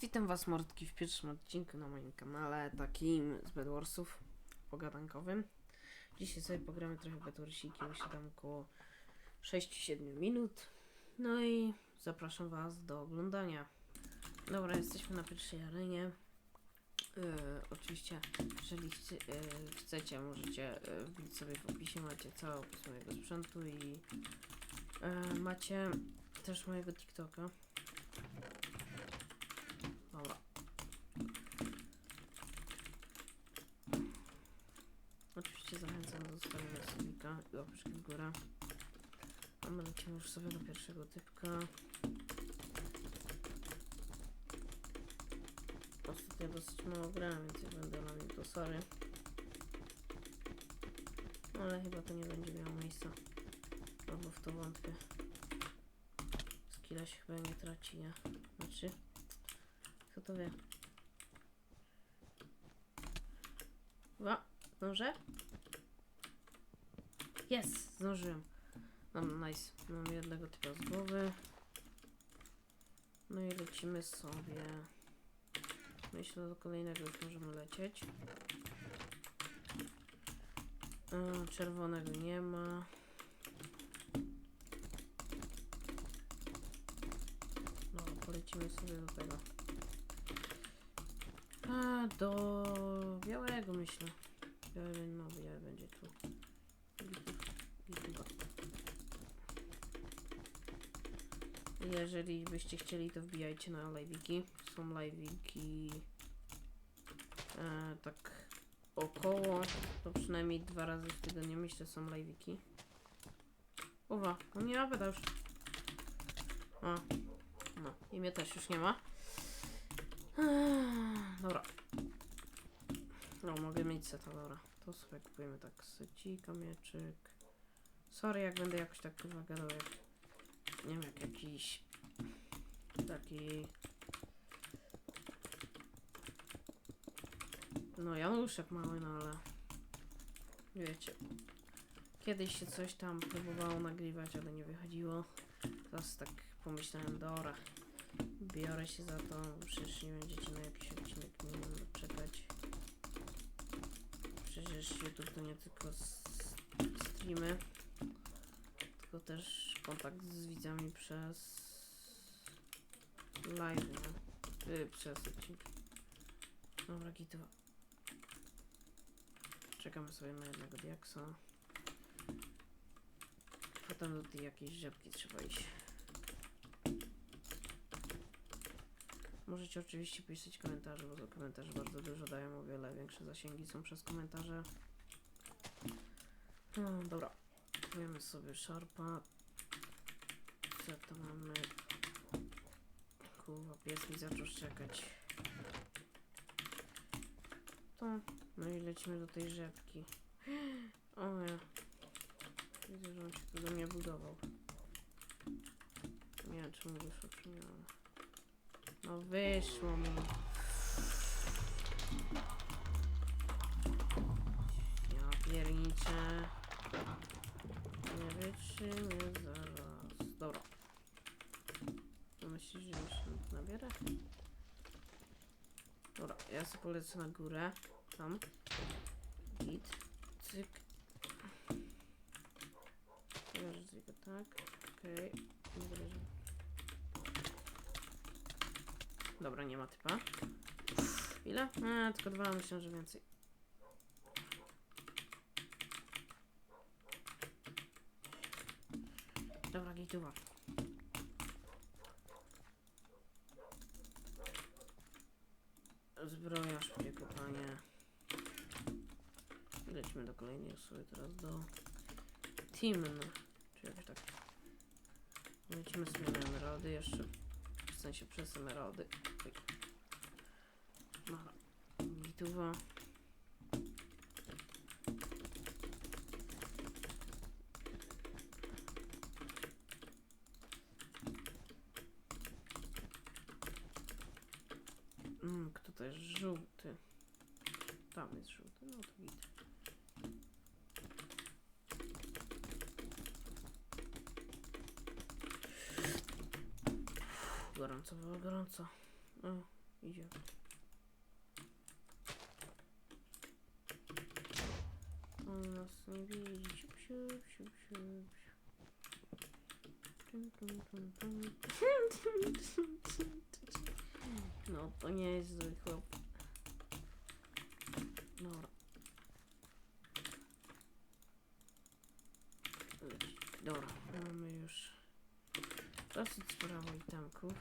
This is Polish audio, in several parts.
Witam was mordki w pierwszym odcinku na moim kanale, takim z Bedwarsów, pogadankowym. Dzisiaj sobie pogramy trochę Bedwarsiki, myślę tam około 6-7 minut. No i zapraszam was do oglądania. Dobra, jesteśmy na pierwszej arenie. Yy, oczywiście, jeżeli yy, chcecie, możecie yy, wbić sobie w opisie, macie cały opis mojego sprzętu i yy, macie też mojego TikToka. Dobra. Oczywiście zachęcam do zostawienia subika i łapeczki w górę. A my lecimy już sobie do pierwszego typka. Ostatnio dosyć mało grałem, więc jak będę na nim to sorry. Ale chyba to nie będzie miało miejsca. Albo w to wątpię. Skilla się chyba nie traci, nie? Znaczy... Kto to wie? Wa, zdążę? Jest! Zdążyłem. Mam nice. Mam jednego typa z głowy. No i lecimy sobie. Myślę, do kolejnego już możemy lecieć. E, czerwonego nie ma. No, polecimy sobie do tego. Do białego myślę. Biały, no, biały będzie tu. I chyba. Jeżeli byście chcieli, to wbijajcie na live'iki. Są live'iki e, tak około, to przynajmniej dwa razy w tygodniu myślę są live'iki. Uwa, no nie ma pyta już. A, no, i mnie też już nie ma. Dobra. No, mogę mieć seta, dobra. To sobie kupujemy tak secika, mieczyk. Sorry, jak będę jakoś tak kurwa jak... Nie wiem, jak jakiś... Taki... No, Januszek mały, no ale... Wiecie. Kiedyś się coś tam próbowało nagrywać, ale nie wychodziło. Teraz tak pomyślałem, dobra, biorę się za to, przecież nie będziecie na jakiś odcinek nie wiem, czekać. Przecież YouTube to nie tylko streamy, tylko też kontakt z widzami przez live, nie? Yy, przez odcinki. Dobra, gitowa. Czekamy sobie na jednego diaksa. Potem do tej jakiejś rzepki trzeba iść. Możecie oczywiście pisać komentarze, bo komentarze bardzo dużo dają, o wiele większe zasięgi są przez komentarze. No, dobra. Kupujemy sobie szarpa. Co to mamy? Kurwa, pies mi zaczął szczekać. To, no i lecimy do tej rzepki. O ja. Widzę, że on się tu do mnie budował. Nie wiem, czy mu wyszło, czy nie. No wyszło mi. Ja pierniczę. Nie wytrzymy zaraz. Dobra. Myślisz, że już nabierę? Dobra, ja sobie polecę na górę. Tam. Git. Cyk. Pokażę tylko tak. Okej. Okay. Dobra, nie ma typa. Ile? Tylko dwa, myślę, że więcej. Dobra, gituwa. Zbroja, szybkie kopanie. Lecimy do kolejnej osoby, teraz do Timn. Czy jakoś tak. Lecimy sobie emeraldy jeszcze. W sensie przez emeraldy. Oj. Dobra. Gituwa. Mm, kto to jest żółty? Tam jest żółty, no to git. Gorąco było, gorąco. O, Idzie. On nas nie widzi. Siup, siup, siup, siup. No, to nie jest zły chłop. Dobra. Leci. Dobra, mamy już dosyć sporo itemków.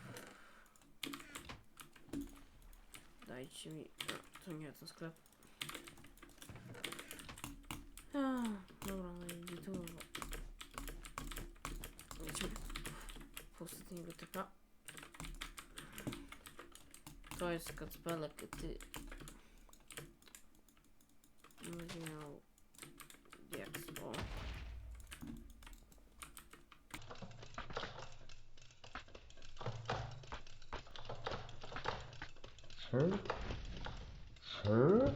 Dajcie mi... To nie ten sklep. A, dobra, no i tu. Lecimy po ostatniego typa. To jest kacpelek, ty. Będzie miał... Diaks, o. Sir? Sir?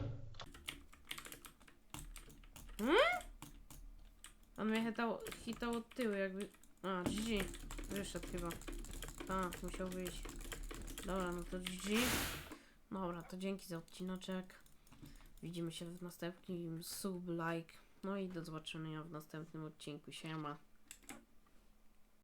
On mnie hitał, hitał od tyłu jakby... A, GG. Wyszedł chyba. A, musiał wyjść. Dobra, no to GG. Dobra, to dzięki za odcineczek. Widzimy się w następnym sub, like. No i do zobaczenia w następnym odcinku. Siema.